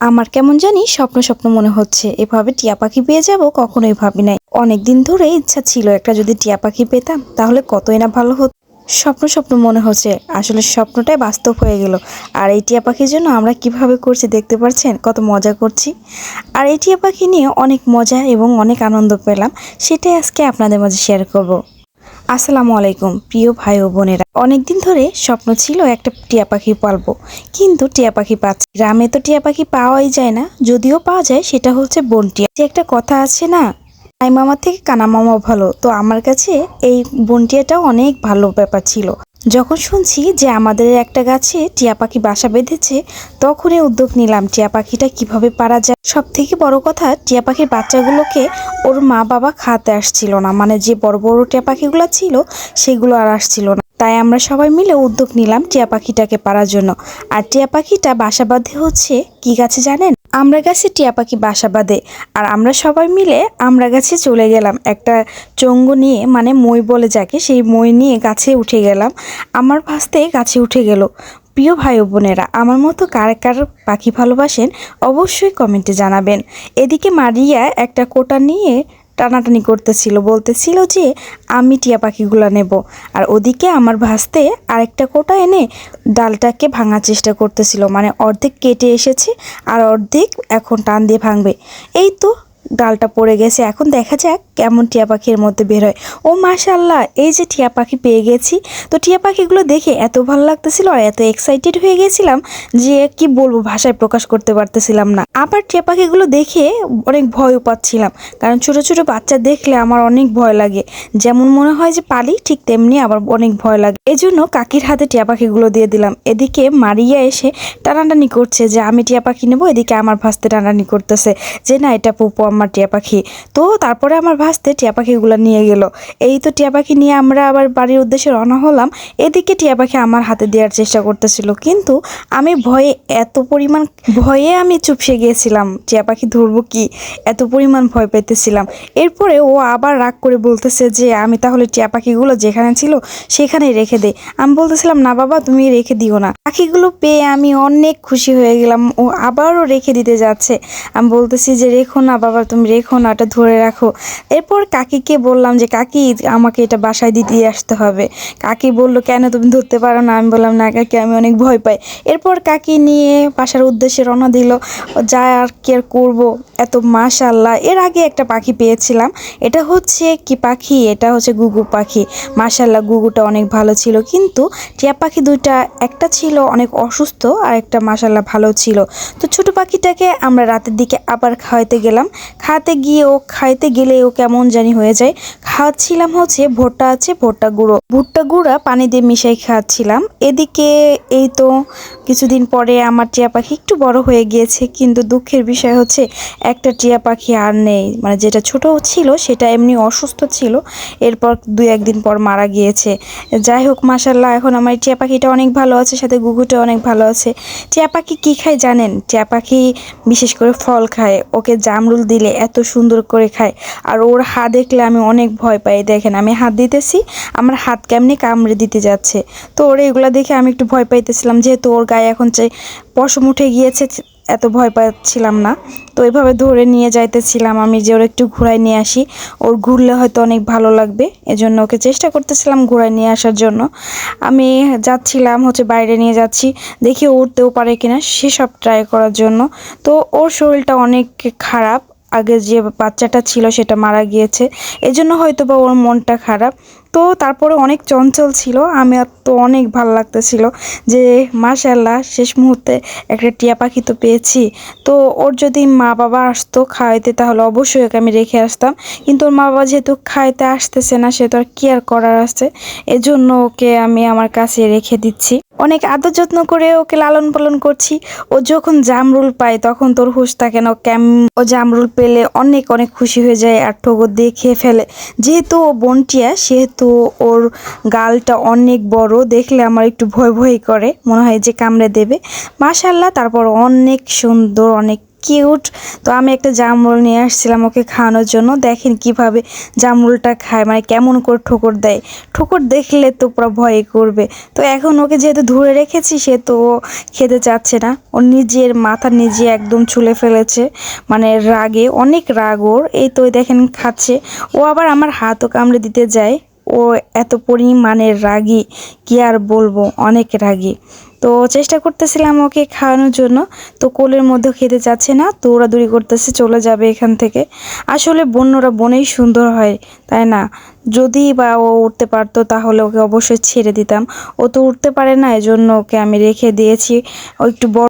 আমার কেমন জানি স্বপ্ন স্বপ্ন মনে হচ্ছে। এভাবে টিয়া পাখি পেয়ে যাব কখনোই ভাবি নাই। অনেক দিন ধরে ইচ্ছা ছিল একটা যদি টিয়া পাখি পেতাম, তাহলে কতই না ভালো হতো। স্বপ্ন স্বপ্ন মনে হচ্ছে। আসলে স্বপ্নটাই বাস্তব হয়ে গেল। আর এই টিয়া পাখির জন্য আমরা কীভাবে করছি দেখতে পাচ্ছেন কত মজা করছি। আর এই টিয়া পাখি নিয়ে অনেক মজা এবং অনেক আনন্দ পেলাম। সেটাই আজকে আপনাদের মাঝে শেয়ার করব। আসসালামু আলাইকুম, প্রিয় ভাই ও বোনেরা। অনেকদিন ধরে স্বপ্ন ছিল একটা টিয়া পাখি পালবো, কিন্তু টিয়া পাখি পাচ্ছি গ্রামে তো টিয়া পাখি পাওয়াই যায় না, যদিও পাওয়া যায়, সেটা হচ্ছে বনটিয়া যে একটা কথা আছে না তাই মামা থেকে কানা মামা ভালো। তো আমার কাছে এই বনটিয়াটাও অনেক ভালো ব্যাপার ছিল। যখন শুনছি যে আমাদের একটা গাছে টিয়া পাখি বাসা বেঁধেছে তখনই উদ্যোগ নিলাম টিয়া পাখিটা কীভাবে পারা যায়। সব থেকে বড় কথা, টিয়া পাখির বাচ্চাগুলোকে ওর মা বাবা খাওয়াতে আসছিল না। মানে যে বড় বড় টিয়া পাখিগুলো ছিল, সেগুলো আর আসছিল না। তাই আমরা সবাই মিলে উদ্যোগ নিলাম টিয়া পাখিটাকে পারার জন্য। আর টিয়া পাখিটা বাসা বাঁধে হচ্ছে কি গাছে জানেন? আমরা গাছে টিয়া পাখি বাসা বাঁধে আর আমরা সবাই মিলে আমরা গাছে চলে গেলাম। একটা চঙ্গ নিয়ে মানে মই বলে যাকে, সেই মই নিয়ে গাছে উঠে গেলাম। আমার ভাসতে গাছে উঠে গেল। প্রিয় ভাই বোনেরা, আমার মতো কার কার পাখি ভালোবাসেন অবশ্যই কমেন্টে জানাবেন। এদিকে মারিয়া একটা কোটা নিয়ে টানাটানি করতেছিল, বলতেছিল যে, আমি টিয়া পাখিগুলো নেব। আর ওদিকে আমার ভাসতে আরেকটা কোটা এনে ডালটাকে ভাঙার চেষ্টা করতেছিল। মানে অর্ধেক কেটে এসেছে আর অর্ধেক এখন টান দিয়ে ভাঙবে। এই তো ডালটা পড়ে গেছে। এখন দেখা যাক কেমন টিয়া পাখির মধ্যে বের হয়। ও মাশাল্লাহ এই যে টিয়া পাখি পেয়ে গেছি। তো টিয়া পাখিগুলো দেখে এত ভালো লাগতেছিল আর এত এক্সাইটেড হয়ে গেছিলাম যে কি বলব, ভাষায় প্রকাশ করতে পারতেছিলাম না। আবার টিয়া পাখিগুলো দেখে অনেক ভয়ও পাচ্ছিলাম। কারণ ছোট ছোট বাচ্চা দেখলে আমার অনেক ভয় লাগে। যেমন মনে হয় যে পালি, ঠিক তেমনি আবার অনেক ভয় লাগে। এজন্য কাকির হাতে টিয়া পাখিগুলো দিয়ে দিলাম। এদিকে মারিয়া এসে টানাটানি করছে যে, আমি টিয়া পাখি নেব, এদিকে আমার ভাসতে টানাটানি করতেছে। যে, না, এটা পুপু আমার টিয়া পাখি। তো তারপরে আমার ভাসতে টিয়া পাখিগুলো নিয়ে গেল। এই তো টিয়া পাখি নিয়ে আমরা আবার বাড়ির উদ্দেশ্যে রওনা হলাম। এদিকে টিয়া পাখি আমার হাতে দেওয়ার চেষ্টা করতেছিল। কিন্তু আমি ভয়ে এত পরিমাণ, ভয়ে আমি চুপসে গিয়েছিলাম। টিয়া পাখি ধরবো কি? এত পরিমাণ ভয় পেতেছিলাম। এরপরে ও আবার রাগ করে বলতেছে যে, আমি তাহলে টিয়া পাখিগুলো যেখানে ছিল সেখানেই রেখে দে। আমি বলতেছিলাম, না বাবা, তুমি রেখে দিও না। পাখিগুলো পেয়ে আমি অনেক খুশি হয়ে গেলাম। ও আবারও রেখে দিতে যাচ্ছে। আমি বলতেছি যে, রেখো না বাবা তুমি রেখো না এটা ধরে রাখো। এরপর কাকিকে বললাম যে, কাকি, আমাকে এটা বাসায় দিতে আসতে হবে। কাকি বলল, কেন তুমি ধরতে পারো না? আমি বললাম, না কাকি, আমি অনেক ভয় পাই। এরপর কাকি নিয়ে বাসার উদ্দেশ্যে রওনা দিল। যা আর কি আর করব? এত মাশাল্লাহ এর আগে একটা পাখি পেয়েছিলাম। এটা হচ্ছে কি পাখি? এটা হচ্ছে গুগু পাখি। মাশাল্লাহ গুগুটা অনেক ভালো ছিল। কিন্তু টিয়া পাখি দুইটা, একটা ছিল অনেক অসুস্থ আর একটা মাশাল্লাহ ভালো ছিল। তো ছোট পাখিটাকে আমরা রাতের দিকে আবার খাওয়াইতে গেলাম। খাওয়াতে গিয়ে ও খাইতে গেলে ও কেমন জানি হয়ে যায়। খাওয়াচ্ছিলাম হচ্ছে ভুট্টা আছে, ভুট্টা গুঁড়ো। ভুট্টা গুঁড়া পানি দিয়ে মিশাই খাওয়াচ্ছিলাম এদিকে এই তো কিছুদিন পরে আমার টিয়া পাখি একটু বড় হয়ে গিয়েছে, কিন্তু দুঃখের বিষয় হচ্ছে একটা টিয়া পাখি আর নেই। মানে যেটা ছোট ছিল সেটা এমনি অসুস্থ ছিল, এরপর দু একদিন পর মারা গিয়েছে। যাই হোক মাসাল্লাহ এখন আমার টিয়া পাখিটা অনেক ভালো আছে, সাথে গুগুটা অনেক ভালো আছে। টিয়া পাখি কী খায় জানেন? টিয়া পাখি বিশেষ করে ফল খায়, ওকে জামরুল দিলে এত সুন্দর করে খায়। আর ওর হাত দেখলে আমি অনেক ভয় পাই। দেখেন, আমি হাত দিতেছি, আমার হাত কেমনি কামড়ে দিতে যাচ্ছে। তো ওর এগুলো দেখে আমি একটু ভয় পাইতেছিলাম, যেহেতু ওর গায়ে এখন যে পশম উঠে গিয়েছে, এত ভয় পাচ্ছিলাম না। তো এভাবে ধরে নিয়ে যাইতেছিলাম আমি যে ওর একটু ঘুরাই নিয়ে আসি। ওর ঘুরলে হয়তো অনেক ভালো লাগবে। এজন্য ওকে চেষ্টা করতেছিলাম ঘুরাই নিয়ে আসার জন্য। আমি যাচ্ছিলাম, হচ্ছে বাইরে নিয়ে যাচ্ছি। দেখি উঠতেও পারে কিনা, সেসব ট্রাই করার জন্য। তো ওর শরীরটা অনেক খারাপ। আগে যে বাচ্চাটা ছিল সেটা মারা গিয়েছে। এজন্য হয়তো বা ওর মনটা খারাপ। তো তারপরে অনেক চঞ্চল ছিল। আমি তো অনেক ভালো লাগতেছিল যে মাশাল্লাহ শেষ মুহূর্তে একটা টিয়া পাখি তো পেয়েছি। তো ওর যদি মা বাবা আসতো খাওয়াইতে, তাহলে অবশ্যই ওকে আমি রেখে আসতাম। কিন্তু ওর মা বাবা যেহেতু খাইতে আসতেছে না, সে তো আর কি আর করার আছে। এজন্য ওকে আমি আমার কাছে রেখে দিচ্ছি। অনেক আদর যত্ন করে ওকে লালন পালন করছি। ও যখন জামরুল পায়, তখন তোর হুশ থাকে না ক্যাম, ও জামরুল পেলে অনেক অনেক খুশি হয়ে যায় আর ঠোকর দিয়ে খেয়ে ফেলে। যেহেতু ও বনটিয়া, সেহেতু ওর গালটা অনেক বড়, দেখলে আমার একটু ভয় ভয় করে, মনে হয় যে কামড়ে দেবে। মাশাল্লাহ তারপর অনেক সুন্দর, অনেক কিউট। তো আমি একটা জামরুল নিয়ে আসছিলাম ওকে খাওয়ানোর জন্য। দেখেন কীভাবে জামরুলটা খায় মানে কেমন করে ঠোকর দেয়। ঠোকর দেখলে তো পুরো ভয় করবে। তো এখন ওকে যেহেতু ধরে রেখেছি, সে তো খেতে চাচ্ছে না। ও নিজের মাথা নিজে একদম ছুলে ফেলেছে মানে রাগে, অনেক রাগ ওর। এই তো দেখেন খাচ্ছে। ও আবার আমার হাতও কামড়ে দিতে যায়। ও এত পরিমাণের রাগী, কি আর বলব, অনেক রাগী। তো চেষ্টা করতেছিলাম ওকে খাওয়ানোর জন্য, তো কোলের মধ্যে খেতে চাচ্ছে না, দৌড়াদৌড়ি করতেছে, চলে যাবে এখান থেকে। আসলে বন্যরা বনেই সুন্দর হয়, তাই না? যদি বা ও উঠতে পারতো, তাহলে ওকে অবশ্যই ছেড়ে দিতাম। ও তো উঠতে পারে না, এজন্য ওকে আমি রেখে দিয়েছি। ও একটু বড়